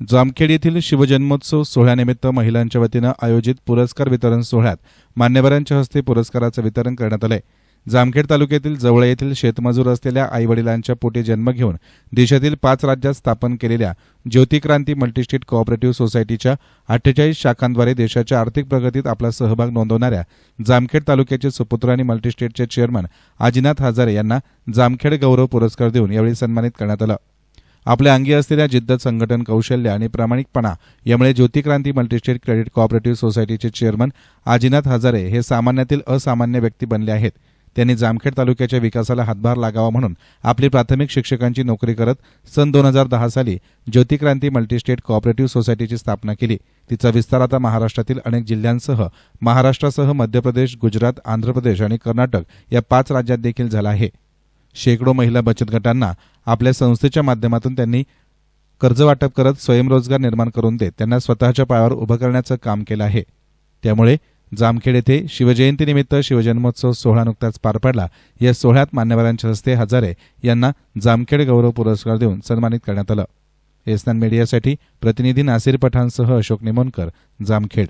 जामखेड येथील शिवजन्मोत्सव सोहळ्यानिमित्त महिलांच्या वतीनं आयोजित पुरस्कार वितरण सोहळ्यात मान्यवरांच्या हस्ते पुरस्काराचं वितरण करण्यात आलंय. जामखेड तालुक्यातील जवळ येथील शेतमजूर असलेल्या आईवडिलांच्या पोटी जन्म घेऊन देशातील पाच राज्यात स्थापन केलेल्या ज्योतिक्रांती मल्टीस्टेट कोऑपरेटिव्ह सोसायटीच्या अठ्ठेचाळीस शाखांद्वारे देशाच्या आर्थिक प्रगतीत आपला सहभाग नोंदवणाऱ्या जामखेड तालुक्याचे सुपुत्र आणि मल्टीस्टेटचे चेअरमन आजिनाथ हजारे यांना जामखेड गौरव पुरस्कार देऊन यावेळी सन्मानित करण्यात आलं. आपल्या अंगी असलेल्या जिद्द संघटन कौशल्य आणि प्रामाणिकपणा यामुळे ज्योतिक्रांती मल्टीस्टेट क्रेडिट कॉपरेटिव्ह सोसायटीचे चेअरमन आजीनाथ हजारे हे सामान्यातील असामान्य व्यक्ती बनले आहेत. त्यांनी जामखेड तालुक्याच्या विकासाला हातभार लागावा म्हणून आपली प्राथमिक शिक्षकांची नोकरी करत सन दोन हजार दहा साली ज्योतिक्रांती मल्टीस्टेट कॉपरेटिव्ह सोसायटीची स्थापना केली. तिचा विस्तार आता महाराष्ट्रातील अनेक जिल्ह्यांसह महाराष्ट्रासह मध्य प्रदेश गुजरात आंध्र प्रदेश आणि कर्नाटक या पाच राज्यात देखील झाला आहे. शेकडो महिला बचत गटांना आपल्या संस्थेच्या माध्यमातून त्यांनी कर्ज वाटप करत स्वयंरोजगार निर्माण करून देत त्यांना स्वतःच्या पायावर उभं करण्याचं काम केलं आहे. त्यामुळे जामखेड येथे शिवजयंतीनिमित्त शिवजन्मोत्सव सोहळा नुकताच पार पडला. या सोहळ्यात मान्यवरांच्या हस्ते हजारे यांना जामखेड गौरव पुरस्कार देऊन सन्मानित करण्यात आलं. एसनान मीडियासाठी प्रतिनिधी नासिर पठाणसह अशोक निमोनकर जामखेड.